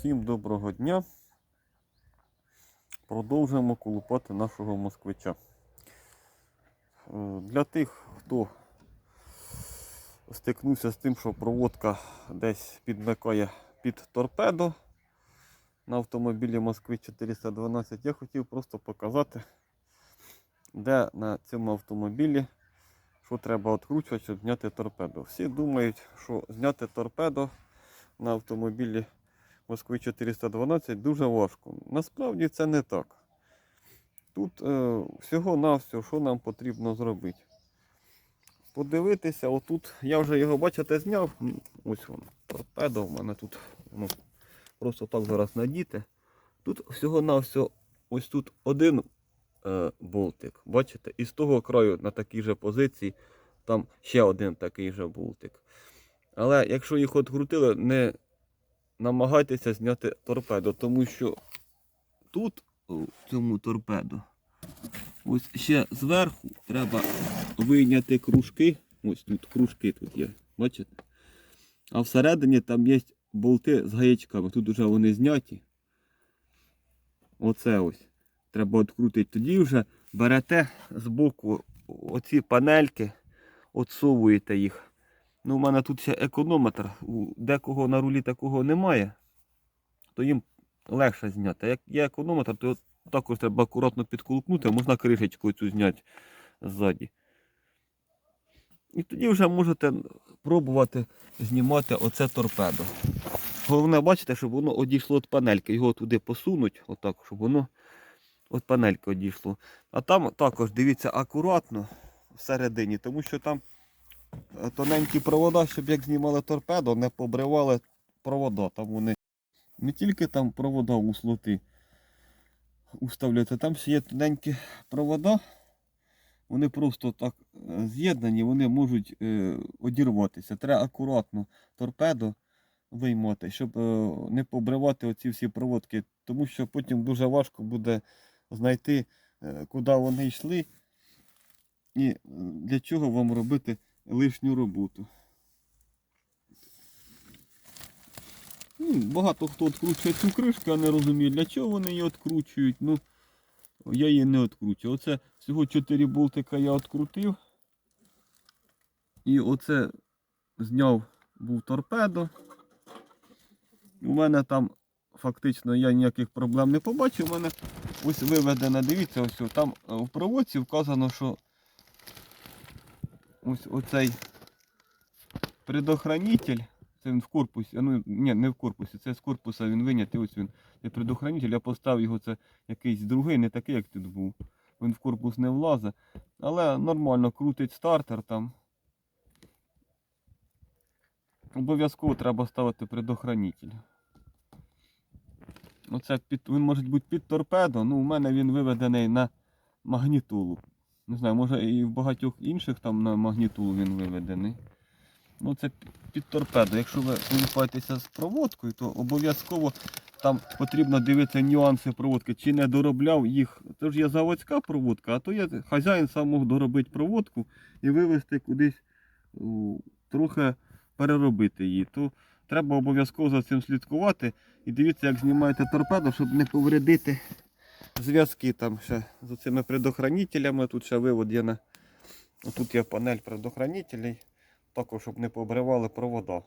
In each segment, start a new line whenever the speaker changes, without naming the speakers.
Всім доброго дня. Продовжуємо колупати нашого москвича. Е, Для тих, хто стикнувся з тим, що проводка десь підмикає під торпедо на автомобілі Москвич 412, я хотів просто показати, де на цьому автомобілі що треба відкручувати, щоб зняти торпедо. Всі думають, що зняти торпедо на автомобілі Москвич 412 дуже важко. Насправді це не так. Тут е, всього-навсього, що нам потрібно зробити. Подивитися, отут, я вже його, бачите, зняв. Ось воно, торпедо в мене тут. Ну, просто так зараз надіти. Тут всього-навсього ось тут один е, болтик. Бачите? І з того краю на такій же позиції там ще один такий же болтик. Але якщо їх відкрутили, не намагайтеся зняти торпедо, тому що тут, в цьому торпедо, ось ще зверху треба вийняти кружки. Ось тут кружки тут є, бачите? А всередині там є болти з гаячками. Тут вже вони зняті. Оце ось. Треба відкрутити. Тоді вже берете з боку оці панельки, отсовуєте їх. Ну, у мене тут ще економетр. Декого на рулі такого немає, то їм легше зняти. Як є економетр, то також треба акуратно підколупнути, можна кришечку цю зняти ззаді. І тоді вже можете пробувати знімати оце торпедо. Головне, бачите, щоб воно одійшло від панельки. Його туди посунуть, отак, щоб воно від панельки одійшло. А там також дивіться акуратно всередині, тому що там тоненькі провода, щоб як знімали торпедо, не побривали провода. Там вони не тільки там провода у слоти уставляються, там ще є тоненькі провода. Вони просто так е, з'єднані, вони можуть е, одірватися. Треба акуратно торпедо виймати, щоб е, не побривати оці всі проводки, тому що потім дуже важко буде знайти, е, куди вони йшли і е, для чого вам робити лишню роботу. Ну, багато хто відкручує цю кришку, а не розуміє, для чого вони її відкручують. Ну, я її не відкручую. Оце всього 4 болтика я відкрутив. І оце зняв був торпедо. У мене там фактично я ніяких проблем не побачив. У мене ось виведена, дивіться, ось там е, в проводці вказано, що ось оцей предохранитель, це він в корпусі, ну ні, не в корпусі, це з корпуса він винятий, ось він є предохранитель, я поставив його, це якийсь другий, не такий, як тут був. Він в корпус не влазить. Але нормально крутить стартер там. Обов'язково треба ставити предохранитель. Оце під, він може бути під торпедо, ну у мене він виведений на магнітулу. Не знаю, може і в багатьох інших там на магнітулу він виведений. Ну це під- торпедо. Якщо ви колупаєтеся з проводкою, то обов'язково там потрібно дивитися нюанси проводки, чи не доробляв їх. Це ж є заводська проводка, а то є хазяїн сам мог доробити проводку і вивезти кудись трохи переробити її. То треба обов'язково за цим слідкувати. І дивіться, як знімаєте торпеду, щоб не повредити зв'язки там ще з цими предохранителями. Тут ще вивод є на. Тут є панель предохранителей. Також, щоб не пообривали провода.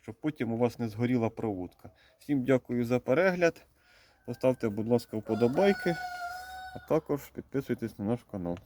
Щоб потім у вас не згоріла проводка. Всім дякую за перегляд. Поставте, будь ласка, вподобайки, а також підписуйтесь на наш канал.